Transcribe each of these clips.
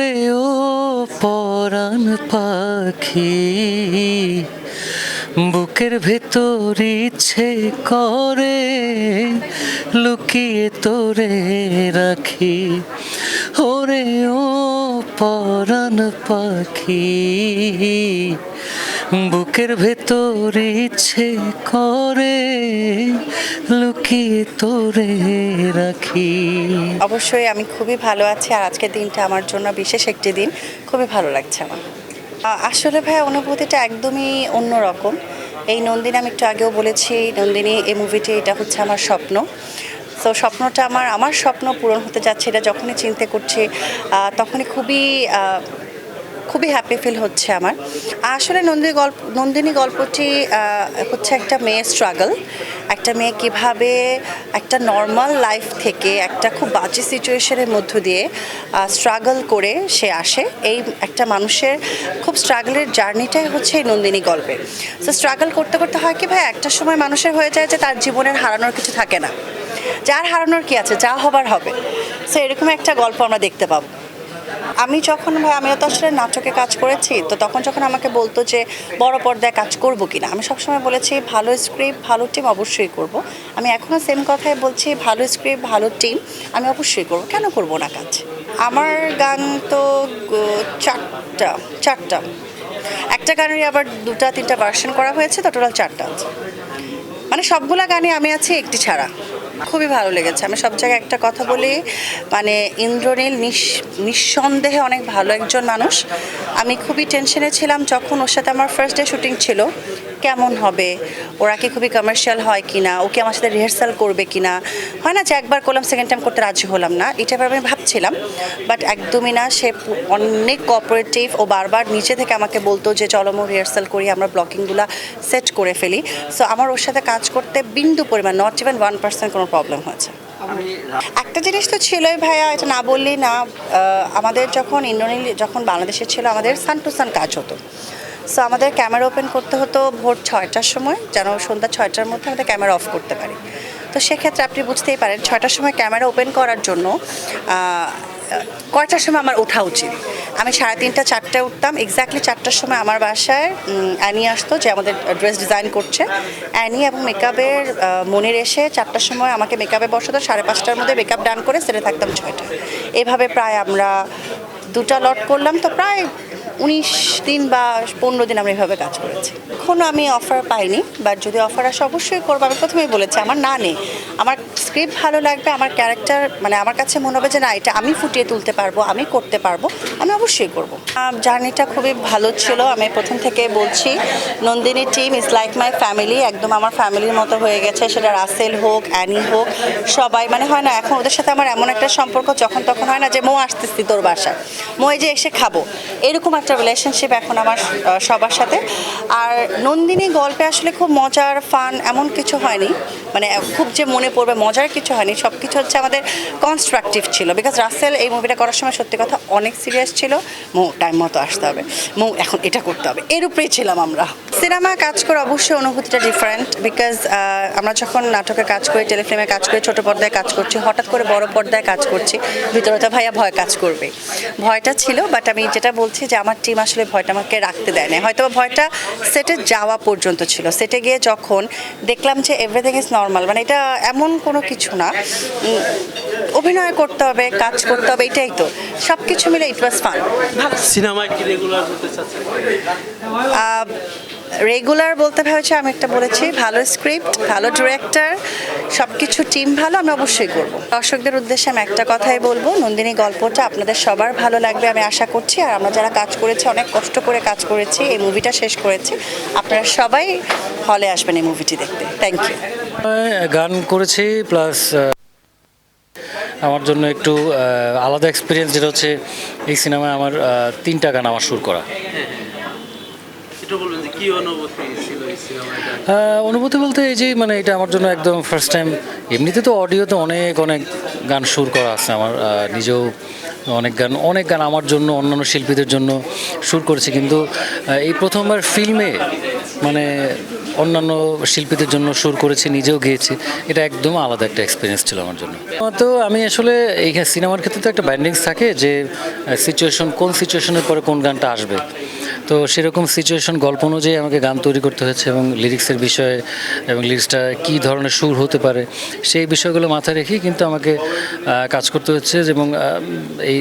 ওরে ও পরাণ পাখি, বুকের ভেতর ইচ্ছে করে লুকিয়ে তোরে রাখি। ওরে ও পরাণ পাখি বুকের ভেতর ইচ্ছে করে লুকিয়ে তোরে রাখি। অবশ্যই আমি খুবই ভালো আছি আর আজকের দিনটা আমার জন্য বিশেষ একটি দিন। খুবই ভালো লাগছে আমার। আসলে ভাই অনুভূতিটা একদমই অন্যরকম। এই নন্দিনী আমি একটু আগেও বলেছি, নন্দিনী, এই মুভিটি এটা হচ্ছে আমার স্বপ্ন। তো স্বপ্নটা আমার আমার স্বপ্ন পূরণ হতে যাচ্ছে এটা যখনই চিন্তা করছি তখনই খুবই খুবই হ্যাপি ফিল হচ্ছে আমার। আসলে নন্দিনী গল্প, নন্দিনী গল্পটি হচ্ছে একটা মেয়ের স্ট্রাগল একটা মেয়ে কীভাবে একটা নর্মাল লাইফ থেকে একটা খুব বাজে সিচুয়েশনের মধ্য দিয়ে স্ট্রাগল করে সে আসে। এই একটা মানুষের খুব স্ট্রাগলের জার্নিটাই হচ্ছে এই নন্দিনী গল্পে তো স্ট্রাগল করতে করতে হয় কি ভাই, একটা সময় মানুষের হয়ে যায় যে তার জীবনের হারানোর কিছু থাকে না। যার হারানোর কি আছে? যা হবার হবে। সো এরকম একটা গল্প আমরা দেখতে পাবো। আমি যখন ভাই, আমিও তো আসলে নাটকে কাজ করেছি, তো তখন যখন আমাকে বলতো যে বড় পর্দায় কাজ করব কিনা, আমি সবসময় বলেছি ভালো স্ক্রিপ্ট ভালো টিম অবশ্যই করব। আমি এখনও সেম কথাই বলছি, ভালো স্ক্রিপ্ট ভালো টিম আমি অবশ্যই করব। কেন করব না কাজ? আমার গান তো চারটা চারটা। একটা গানেরই আবার দুটা, তিনটা ভার্সন করা হয়েছে, তো টোটাল চারটা আছে। মানে সবগুলা গানে আমি আছি একটি ছাড়া। খুবই ভালো লেগেছে। আমি সব জায়গায় একটা কথা বলি মানে ইন্দ্রনীল নিঃসন্দেহে অনেক ভালো একজন মানুষ। আমি খুবই টেনশনে ছিলাম যখন ওর সাথে আমার ফার্স্ট ডে শুটিং ছিল। কেমন হবে? ওরা কি খুবই কমার্শিয়াল হয় কিনা? ওকে আমার সাথে রিহার্সাল করবে কিনা? হয় না যে একবার করলাম সেকেন্ড টাইম করতে রাজি হলাম না। এটা আমি ভাবছিলাম বাট একদমই না। সে অনেক কোঅপারেটিভ ও বারবার নিচে থেকে আমাকে বলতো যে, চলো মো রিহার্সাল করি, আমরা ব্লকিংগুলো সেট করে ফেলি। সো আমার ওর সাথে কাজ করতে বিন্দু পরিমাণ নট ইভেন ওয়ান পার্সেন্ট কোনো প্রবলেম হয়েছে। একটা জিনিস তো ছিলই ভাইয়া, এটা না বললেই না আমাদের যখন ইন্দ্রনীল যখন বাংলাদেশে ছিল, আমাদের সান টু সান কাজ হতো। সো আমাদের ক্যামেরা ওপেন করতে হতো ভোর ছয়টার সময়, যেন সন্ধ্যা ছয়টার মধ্যে আমাদের ক্যামেরা অফ করতে পারি। তো সেক্ষেত্রে আপনি বুঝতেই পারেন, ছয়টার সময় ক্যামেরা ওপেন করার জন্য কয়টার সময় আমার ওঠা উচিত? আমি সাড়ে তিনটা চারটায় উঠতাম। এক্স্যাক্টলি চারটার সময় আমার বাসায় অ্যানি আসতো, যে আমাদের ড্রেস ডিজাইন করছে। অ্যানি এবং মেকআপের মনের এসে চারটার সময় আমাকে মেকআপে বসাতো, সাড়ে পাঁচটার মধ্যে মেকআপ ডান করে সেরে থাকতাম ছয়টা এভাবে প্রায় আমরা দুটা লট করলাম। তো প্রায় উনিশ দিন বা পনেরো দিন আমরা এভাবে কাজ করেছি। এখনও আমি অফার পাইনি বাট যদি অফার আসে অবশ্যই করব। আমি প্রথমেই বলেছি, আমার না নেই। আমার স্ক্রিপ্ট ভালো লাগবে, আমার ক্যারেক্টার মানে আমার কাছে মনে হবে যে না, এটা আমি ফুটিয়ে তুলতে পারব, আমি করতে পারব, আমি অবশ্যই করব। জার্নিটা খুবই ভালো ছিল, আমি প্রথম থেকে বলছি, Nandini team is like my family একদম আমার ফ্যামিলির মতো হয়ে গেছে, সেটা রাসেল হোক, অ্যানি হোক, সবাই মানে হয় না, এখন ওদের সাথে আমার এমন একটা সম্পর্ক, যখন তখন হয় না যে মো আসতেছি তোর বাসায়, মো এই যে এসে খাব, এরকম একটা রিলেশনশিপ এখন আমার সবার সাথে। আর নন্দিনী গল্পে আসলে খুব মজার ফান এমন কিছু হয়নি মানে খুব যে মনে পড়বে মজার কিছু হয়নি। সব কিছু হচ্ছে আমাদের কনস্ট্রাকটিভ ছিল। বিকজ রাসেল এই মুভিটা করার সময় সত্যি কথা অনেক সিরিয়াস ছিল। মো টাইম মতো আসতে হবে। মো, এখন এটা করতে হবে। এর উপরেই ছিলাম আমরা। সিনেমা কাজ করে অবশ্যই অনুভূতিটা ডিফারেন্ট বিকজ আমরা যখন নাটকে কাজ করি টেলিফিল্মে কাজ করি, ছোট পর্দায় কাজ করছি, হঠাৎ করে বড় পর্দায় কাজ করছি, ভিতরে তো ভাইয়া ভয় কাজ করবে। ভয়টা ছিল বাট আমি যেটা বলছি যে আমার টিম আসলে ভয়টা আমাকে রাখতে দেয় না হয়তো ভয়টা সেটে যাওয়া পর্যন্ত ছিল। সেটে গিয়ে যখন দেখলাম যে এভরিথিং ইজ নর্মাল মানে এটা এমন কোনো কিছু না। অভিনয় করতে হবে কাজ করতে হবে এটাই তো। সব কিছু মিলে ইট ওয়াজ ফান সিনেমায় কি রেগুলার করতে চাচ্ছেন? রেগুলার বলতে ভেবেছি আমি একটা বলেছি ভালো স্ক্রিপ্ট ভালো ডিরেক্টর সব কিছু টিম ভালো আমি অবশ্যই করব। দর্শকদের উদ্দেশ্যে আমি একটা কথাই বলব নন্দিনী গল্পটা আপনাদের সবার ভালো লাগবে আমি আশা করছি আর আমরা যারা কাজ করেছি অনেক কষ্ট করে কাজ করেছি এই মুভিটা শেষ করেছি আপনারা সবাই হলে আসবেন এই মুভিটি দেখতে। থ্যাংক ইউ গান করেছি প্লাস আমার জন্য একটু আলাদা এক্সপিরিয়েন্স যেটা হচ্ছে এই সিনেমায় আমার তিনটা গান আমার সুর করা। একটু বলবেন যে কি অনুভূতি? অনুভূতি বলতে এই যে মানে এটা আমার জন্য একদম ফার্স্ট টাইম এমনিতে তো অডিওতে অনেক অনেক গান সুর করা আছে আমার নিজেও অনেক গান অনেক গান আমার জন্য, অন্যান্য শিল্পীদের জন্য সুর করেছি। কিন্তু এই প্রথমবার ফিল্মে মানে অন্যান্য শিল্পীদের জন্য সুর করেছি, নিজেও গিয়েছি। এটা একদম আলাদা একটা এক্সপিরিয়েন্স ছিল আমার জন্য। তো আমি আসলে এই সিনেমার ক্ষেত্রে তো একটা ব্যান্ডিংস থাকে যে সিচুয়েশন কোন সিচুয়েশনের পরে কোন গানটা আসবে। তো সেরকম সিচুয়েশন গল্প অনুযায়ী আমাকে গান তৈরি করতে হয়েছে এবং লিরিক্সের বিষয়ে এবং লিরিক্সটা কী ধরনের সুর হতে পারে সেই বিষয়গুলো মাথায় রেখেই কিন্তু আমাকে কাজ করতে হচ্ছে এবং এই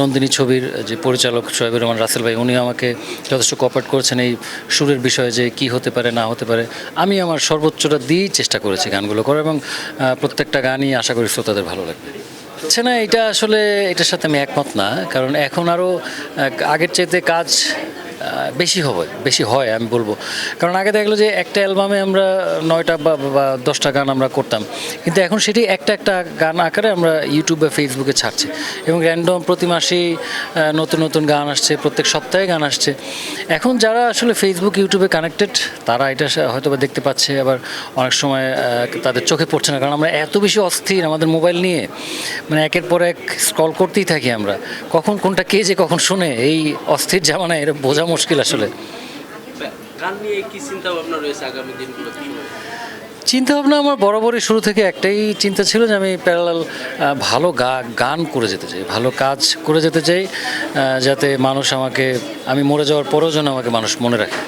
নন্দিনী ছবির যে পরিচালক শোয়েবুর রহমান রাসেল ভাই উনি আমাকে যথেষ্ট কপারেট করেছেন এই সুরের বিষয়ে যে কি হতে পারে, না হতে পারে। আমি আমার সর্বোচ্চটা দিয়েই চেষ্টা করেছি গানগুলো করার এবং প্রত্যেকটা গানই আশা করি শ্রোতাদের ভালো লাগবে। হচ্ছে না, এটা আসলে এটার সাথে আমি একমত না, কারণ এখন আরও আগের চাইতে কাজ বেশি হবে, বেশি হয়, আমি বলব। কারণ আগে দেখল যে একটা অ্যালবামে আমরা নয়টা বা দশটা গান আমরা করতাম। কিন্তু এখন সেটি একটা একটা গান আকারে আমরা ইউটিউব বা ফেসবুকে ছাড়ছি। এবং র্যান্ডম প্রতি মাসেই নতুন নতুন গান আসছে, প্রত্যেক সপ্তাহে গান আসছে। এখন যারা আসলে ফেসবুক ইউটিউবে কানেক্টেড তারা এটা হয়তো বা দেখতে পাচ্ছে। আবার অনেক সময় তাদের চোখে পড়ছে না। কারণ আমরা এত বেশি অস্থির আমাদের মোবাইল নিয়ে। মানে একের পর এক স্ক্রল করতেই থাকি আমরা। কখন কোনটা কে যে কখন শুনে, এই অস্থির জামানায় এটা বোঝা মুশকিল আসলে। চিন্তাভাবনা চিন্তা ভাবনা আমার বরাবরই শুরু থেকে একটাই চিন্তা ছিল যে আমি প্যারালাল ভালো গা গান করে যেতে চাই ভালো কাজ করে যেতে চাই যাতে মানুষ আমাকে আমি মরে যাওয়ার পরেও যেন আমাকে মানুষ মনে রাখে।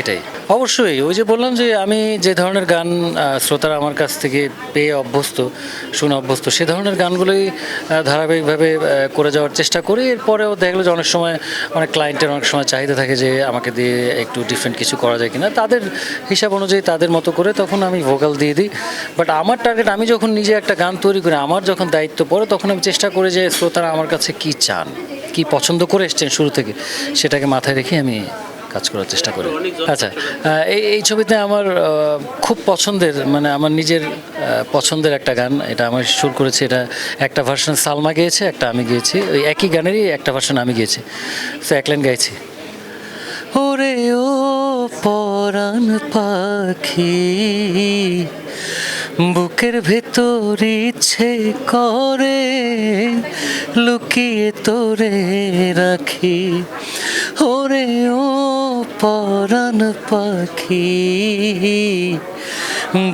এটাই। অবশ্যই, ওই যে বললাম যে আমি যে ধরনের গান শ্রোতারা আমার কাছ থেকে পেয়ে অভ্যস্ত, শুনে অভ্যস্ত, সে ধরনের গানগুলোই ধারাবাহিকভাবে করে যাওয়ার চেষ্টা করি। এরপরেও দেখল যে অনেক সময় অনেক ক্লায়েন্টের অনেক সময় চাহিদা থাকে যে আমাকে দিয়ে একটু ডিফারেন্ট কিছু করা যায় কিনা। তাদের হিসাব অনুযায়ী, তাদের মতো করে তখন আমি ভোকাল দিয়ে দিই। বাট আমার টার্গেট আমি যখন নিজে একটা গান তৈরি করি, আমার যখন দায়িত্ব পড়ে, তখন আমি চেষ্টা করি যে শ্রোতারা আমার কাছে কি চান, কি পছন্দ করে এসছেন শুরু থেকে, সেটাকে মাথায় রেখে আমি কাজ করার চেষ্টা করি। আচ্ছা এই এই ছবিতে আমার খুব পছন্দের মানে আমার নিজের পছন্দের একটা গান, এটা আমার সুর করেছে, এটা একটা ভার্সন সালমা গিয়েছে, একটা আমি গিয়েছি, ওই একই গানেরই একটা ভার্সন আমি গিয়েছি। তো এক লাইন গাইছি। ওরে ও পরাণ পাখি, বুকের ভেতর ইচ্ছে করে, লুকিয়ে তোরে রাখি। ওরে ও পরাণ পাখি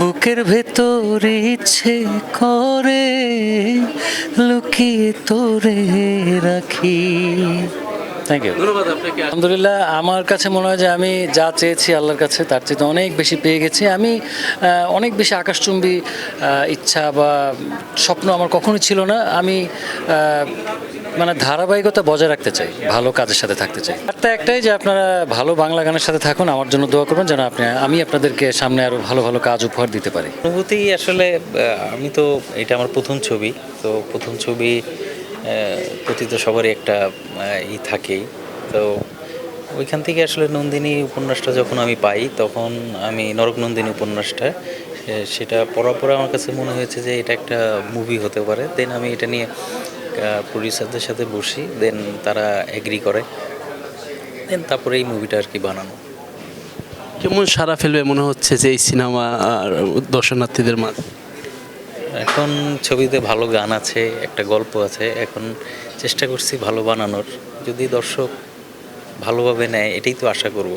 বুকের ভেতর ইচ্ছে করে লুকিয়ে তোরে রাখি। থ্যাংক ইউ ধন্যবাদ আলহামদুলিল্লাহ আমার কাছে মনে হয় যে আমি যা চেয়েছি আল্লাহর কাছে তার চেয়ে অনেক বেশি পেয়ে গেছি। আমি অনেক বেশি আকাশচুম্বী ইচ্ছা বা স্বপ্ন আমার কখনোই ছিল না। আমি মানে ধারাবাহিকতা বজায় রাখতে চাই, ভালো কাজের সাথে থাকতে চাই। তা একটাই যে আপনারা ভালো বাংলা গানের সাথে থাকুন, আমার জন্য দোয়া করবেন যেন আপনি, আমি আপনাদেরকে সামনে আরও ভালো ভালো কাজ উপহার দিতে পারি। অনুভূতি আসলে আমি তো এটা আমার প্রথম ছবি, তো প্রথম ছবি প্রতি তো সবারই একটা ই থাকেই। তো ওইখান থেকে আসলে নন্দিনী উপন্যাসটা যখন আমি পাই, তখন আমি নরক নন্দিনী উপন্যাসটা সেটা পড়ার আমার কাছে মনে হয়েছে যে এটা একটা মুভি হতে পারে। দেন আমি এটা নিয়ে প্রডিউসারদের সাথে বসি দেন তারা এগ্রি করে। দেন তারপরে এই মুভিটা আর কি বানানো। কেমন সারা ফেলবে মনে হচ্ছে যে এই সিনেমা আর দর্শনার্থীদের মাঝে? এখন ছবিতে ভালো গান আছে একটা গল্প আছে। এখন চেষ্টা করছি ভালো বানানোর। যদি দর্শক ভালোভাবে নেয় এটাই তো আশা করব।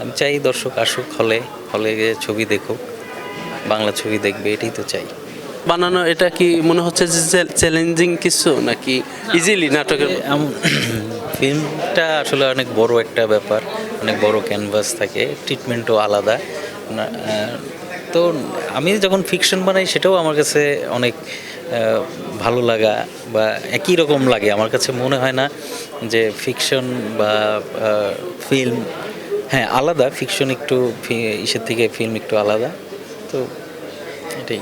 আমি চাই দর্শক আসুক হলে হলে ছবি দেখুক বাংলা ছবি দেখবে এটাই তো চাই। বানানো এটা কি মনে হচ্ছে যে চ্যালেঞ্জিং কিছু নাকি ইজিলি নাটকের ফিল্মটা আসলে অনেক বড় একটা ব্যাপার অনেক বড় ক্যানভাস থাকে ট্রিটমেন্টও আলাদা। তো আমি যখন ফিকশন বানাই সেটাও আমার কাছে অনেক ভালো লাগা বা একই রকম লাগে। আমার কাছে মনে হয় না যে ফিকশন বা ফিল্ম হ্যাঁ আলাদা। ফিকশন একটু ইসের থেকে ফিল্ম একটু আলাদা। তো এটাই।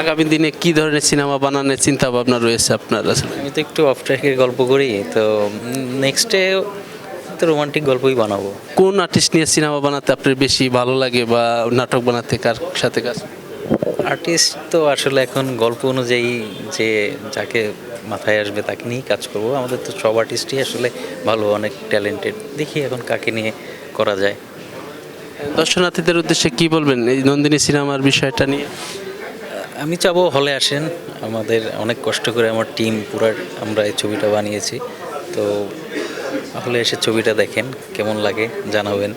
আগামী দিনে কি ধরনের সিনেমা বানানোর চিন্তা ভাবনা রয়েছে আপনার? আসলে আমি তো একটু অফ ট্র্যাকের গল্প করি তো নেক্সটে তো রোমান্টিক গল্পই বানাবো। কোন আর্টিস্ট নিয়ে সিনেমা বানাতে আপনার বেশি ভালো লাগে বা নাটক বানাতে কার সাথে কাজ? আর্টিস্ট তো আসলে এখন গল্প অনুযায়ী যে যাকে মাথায় আসবে তাকে নিয়েই কাজ করব। আমাদের তো সব আর্টিস্টই আসলে ভালো অনেক ট্যালেন্টেড দেখি এখন কাকে নিয়ে করা যায়। দর্শনার্থীদের উদ্দেশ্যে কি বলবেন এই নন্দিনী সিনেমার বিষয়টা নিয়ে? আমি চাবো হলে আসেন। আমাদের অনেক কষ্ট করে আমার টিম পুরো আমরা এই ছবিটা বানিয়েছি। তো হলে এসে ছবিটা দেখেন, কেমন লাগে জানাবেন।